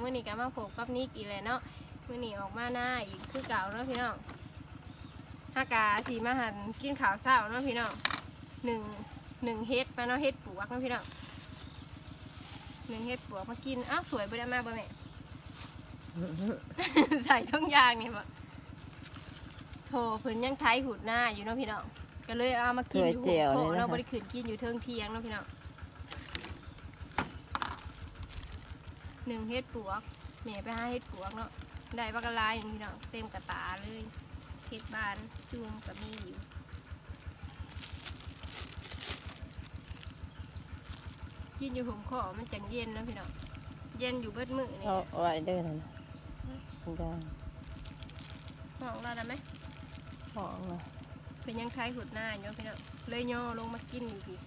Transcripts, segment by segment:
มื้อนี้ก็มาพบกับนิกอีกแล้วเนาะมื้อนี้ออกมาหน้าอีกคือเก่าเนาะพี่น้องฮากาสีมาหันกินข้าวเช้าเนาะพี่น้องหนึ่งหนึ่งเฮ็ดมาเนาะเฮ็ดปวกเนาะพี่น้องหนึ่งเฮ็ดปวกมากินอ้าวสวยบ่ได้มากบ่แม่ใส่ทุกอย่างนี่บ่โถเพิ่นยังไทยหูดหน้าอยู่เนาะพี่น้องก็เลยเอามากินอยู่สวยแจ๋วโคเลยนะคะเราบ่ได้ขืนกินอยู่เทิงเทียงเนาะพี่น้อง หนึ่งเฮ็ดปวกแม่ไปหาเฮ็ดปวกเนาะได้บักกะลายอยู่พี่น้องเต็มกระตาเลยเฮ็ดบานจุ่มกับมีอยู่กินอยู่ห่มคอมันจังเย็นเนาะพี่น้องเย็นอยู่เบิดมื้อนี่เอาเอาไว้เด้อนั่นน่ะได้ห้องเราได้ไหมของน่ะเป็นยังไทยหุดหน้าอยู่พี่น้องเลยย่อลงมากินอยู่พี่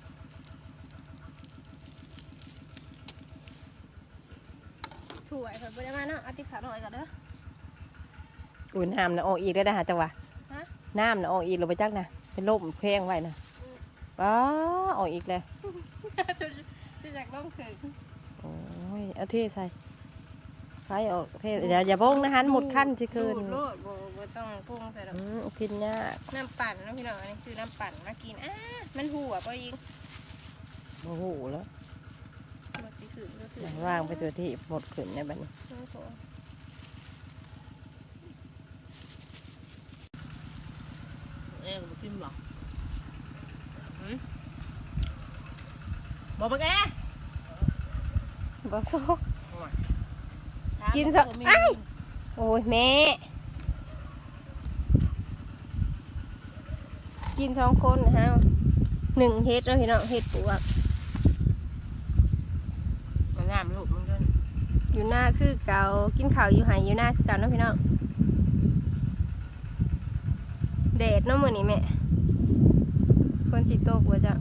ถ่วยเพิ่นบ่ได้มาเนาะเอาติขาหน่อยก่อนเด้อ อุ้ยน้ำน่ะออกอีกแล้วนะฮะจังหวะฮะ น้ำน่ะออกอีกเราไปจักนะเป็นลมแพงไว้นะป้าออกอีกแล้วจะจะอยากลงเขินโอ้ยเอาเทใส่ใส่ออกเทอย่าอย่าบ้งนะฮันหมดขั้นสิคืนดูดโลดบ่บ่ต้องปรุงใส่ดอกอืมกินยากน้ำปั่นเนาะพี่น้องอันนี้ซื้อน้ำปั่นมากินอ้ามันหัวบ่ยิง โอ้โหแล้ว บ่สิขึ้นก็ขึ้นวางไปตัวที่หมดขึ้นในบัดนี้โอ้โหเอ้ยกินบ่หืมบอกบักแอบ่โซถามกินซะบ่มีอ้ายโอ้ยแม่ กินสองคนนะฮะหนึ่งเฮ็ดแล้วพี่น้องเฮ็ดปวก มันน้ำลูกมันกันอยู่หน้าคือเก่ากินข้าวอยู่ไหอยู่หน้าคือเก่าเนาะพี่น้องแดดเนาะมื้อนี้แม่คนสิโตกว่าจะ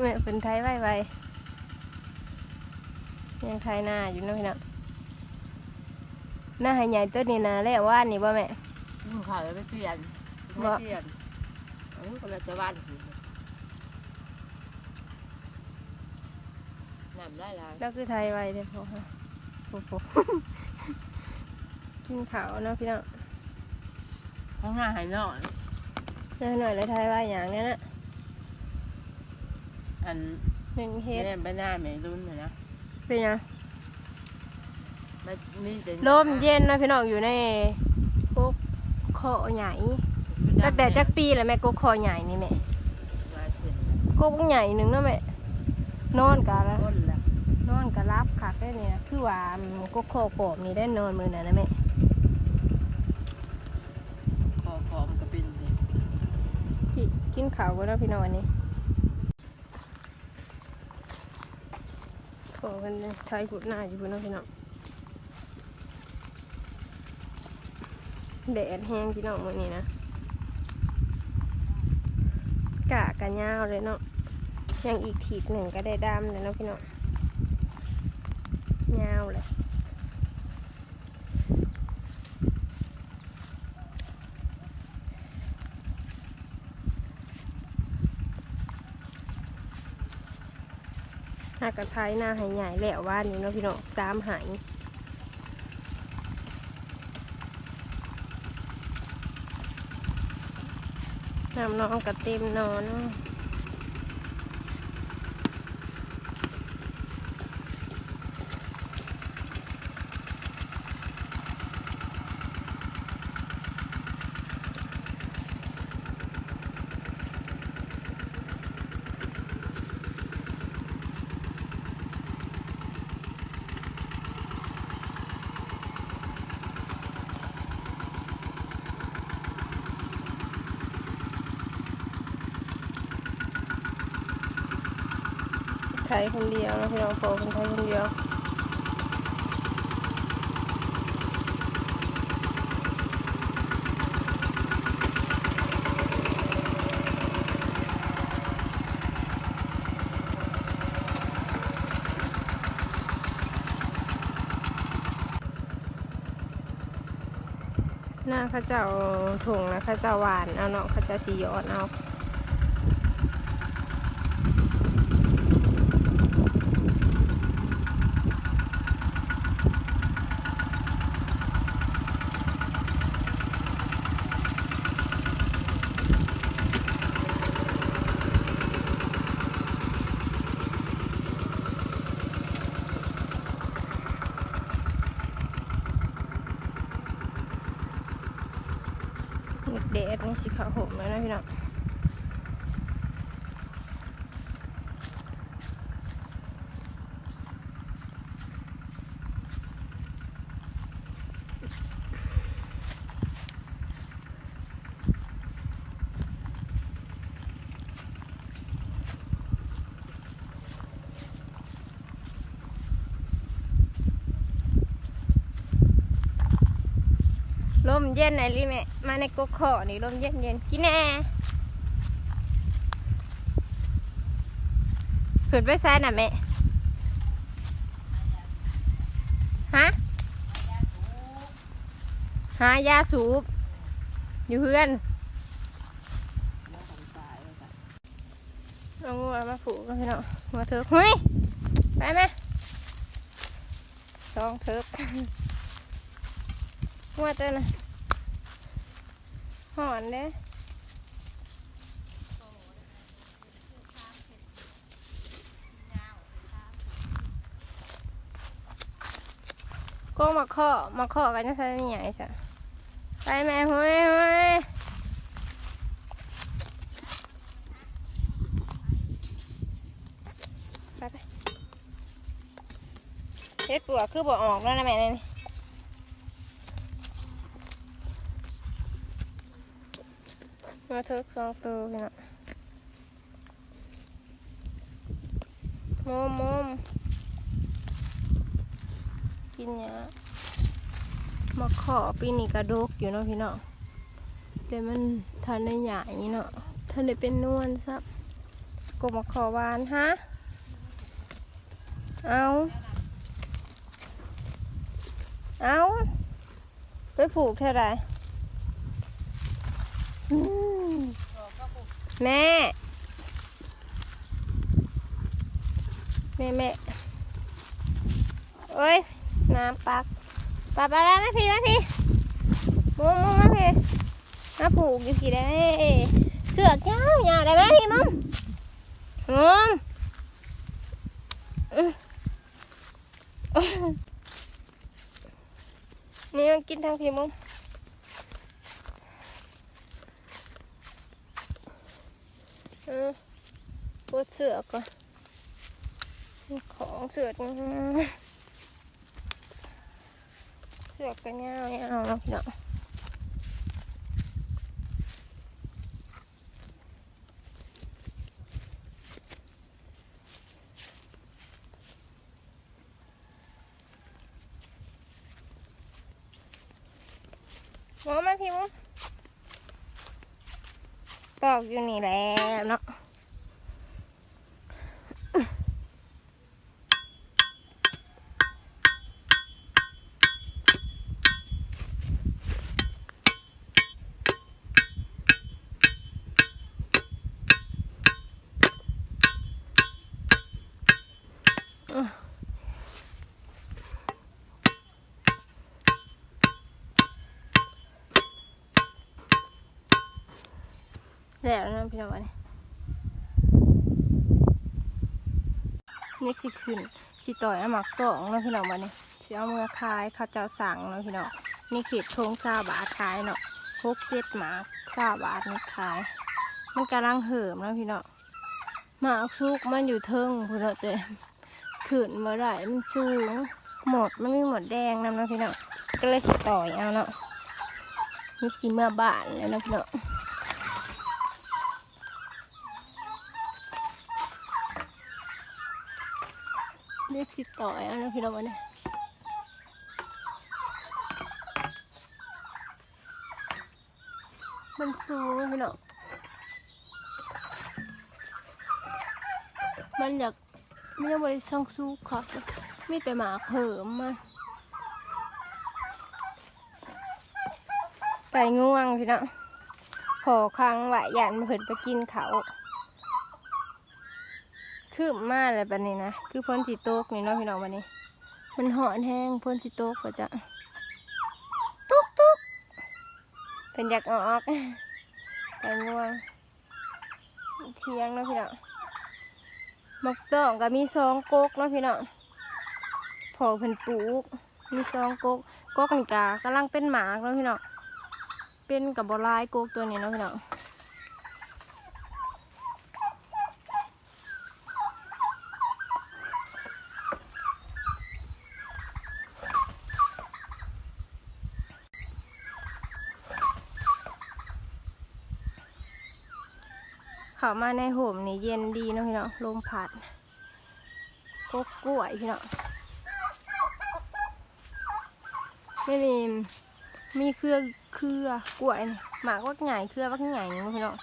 แม่เป็นไทยไวไวยังไทยหน้าอยู่เนาะพี่น้องหน้าใหใหญ่ตัวนี้นะแล้วว่านนี่บ่แม่กินข้าวแล้วไปเปลี่ยนบ่ไม่เปลี่ยนเออคนละจะบ้าน อยู่น้ำได้แล้วแล้วคือไทยไวเด้อพ่อฮะโอ้โหกินข้าวเนาะพี่น้องห้องงานหายนอนเจอหน่อยเลยไทยไวอย่างเนี้ยนะอันหนึ่งเฮ็ดเล่นไปหน้าไม่รุนเลยนะเป็นยังมันมีแต่ลมเย็นนะพี่น้องอยู่ในกกคอใหญ่ตั้งแต่จักปีแล้วแม่กกคอใหญ่นี่แม่มาถึงกกใหญ่หนึ่งเนาะแม่นอนกะละต้นแล้วน อนกะรับคักได้เนี่ยคือว่ามันกกคอกบนี่ได้นอนมือน่ะนะแม่คอคอมนก็เป็นเลยพี่กินข้าวกันแล้วพี่น้องวันนี้โถกันเลยใช้ขุดหน้าอยู่พี่น้องพี่น้องแดดแห้งพี่น้องมื้อนี้นะกะกันยาวเลยเนาะยังอีกทีหนึ่งก็ได้ดำเลยเนาะพี่น้อง ยาวเลย หากระไทยหน้าหายใหญ่แล้วว่านี่เนาะพี่น้องสามหายน้ำน้องกระเต็มนอนเนาะ ยคนเดียวนะพี่น้องโฟคนไทยคนเดียวหน้าข้าเจ้าถุงนะข้าเจ้าหวานเอาเนาะข้าเจ้าสียอดเอา แดดนี่ สิเขาห่มแล้วนะพี่น้อง ลมเย็นไหนลิแม่มาในกกขอนี่ลมเย็นเย็นกินแน่ขึ้นไปซ้ายน่ะแม่ฮะหายาสูบ อยู่เพื่อนเอางัวมาผูกกันพี่น้องมาเถอะเฮ้ยไปไหมสองเถอะ งัวเต้นนะหอนเด้ก็มาข้อมาข้อกันจะใช่ไหมใช่ไปแม่เฮ้ยเฮ้ยไปไปเฮ็ดปวกคือบ่ออกแล้วนะแม่นี่ มาเทิกสองตัวพี่น้องมอมมอมกินหยามาขอปีนี้กระดกอยู่เนาะพี่เนาะแต่มันทันได้ใหญ่เนาะทันได้เป็นนวลซับก็มาขอหวานฮะเอาเอาไปผูกเท่าไหรอืม แม่ แม่แม่เอ้ย น้ำปักปะปะปะมาพี่มาพี่มุมมุมมาพี่มาผูกอยู่กี่ได้ เสือกยาวยาวได้ไหมพี่มุมมุมอื้อนี่มากินทางพี่มุม เออปวดเสือกอนของเสือกนะเสือกกันยาวเนี่ยเอาแล้วพี่น้องมองมาพี่มุ้ง ตอกอยู่นี่แล้วเนาะ แล้วนะพี่น้องวันนี้นี่สิขึ้นสิต่อยอาหมักสองนะพี่น้องวันนี้สิเอามือคายเข้าวเจ้าสั่งนะพี่น้องนี่ขีดทงซาบาทขายเนาะหกเจ็ดหมากซาบาทนี่ขาย มันกำลังเหิมนะพี่น้องหมากซุกมันอยู่เทิงพี่น้องเจขึ้นเมื่อไรมันสูงหมดมันมีหมดแดงนำนะพี่น้องก็เลยสิต่อยเอาเนาะนี่สีเมื่อบานแล้วนะพี่น้อง เรียกสิต่อยเอานะพี่น้องวันนี้มันสูงพี่น้องมันอยากไม่ยังบริสังสู้ค่ะมีแต่หมาเผิมมาไก่ง่วงพี่น้องขอค้างไหวยันมาเพิ่นไปกินเขา คือมาอะไรแบบนี้นะ คือพ้นสีโต๊กนี่เนาะพี่น้องวันนี้ มันหอนแห้งพ้นสีโต๊กก็จะตุ๊กตุ๊กเป็นอยากออกแต่ง่วงเที่ยงเนาะพี่น้องมักต้องก็มีซองกกเนาะพี่น้องพอเพิ่นปลูก มีซองกกกกนี่กากำลังเป็นหมากเนาะพี่น้องเป็นกับบลายโกกตัวนี้เนาะพี่น้อง เขามาในโหมนี่เย็นดีเนาะพี่เนาะลมพัดกกกล้วยพี่เนาะไม่มีมีเครือเครือกล้วยนี่หมากวักใหญ่เครือวักใหญ่นี่เนาะพี่น้อง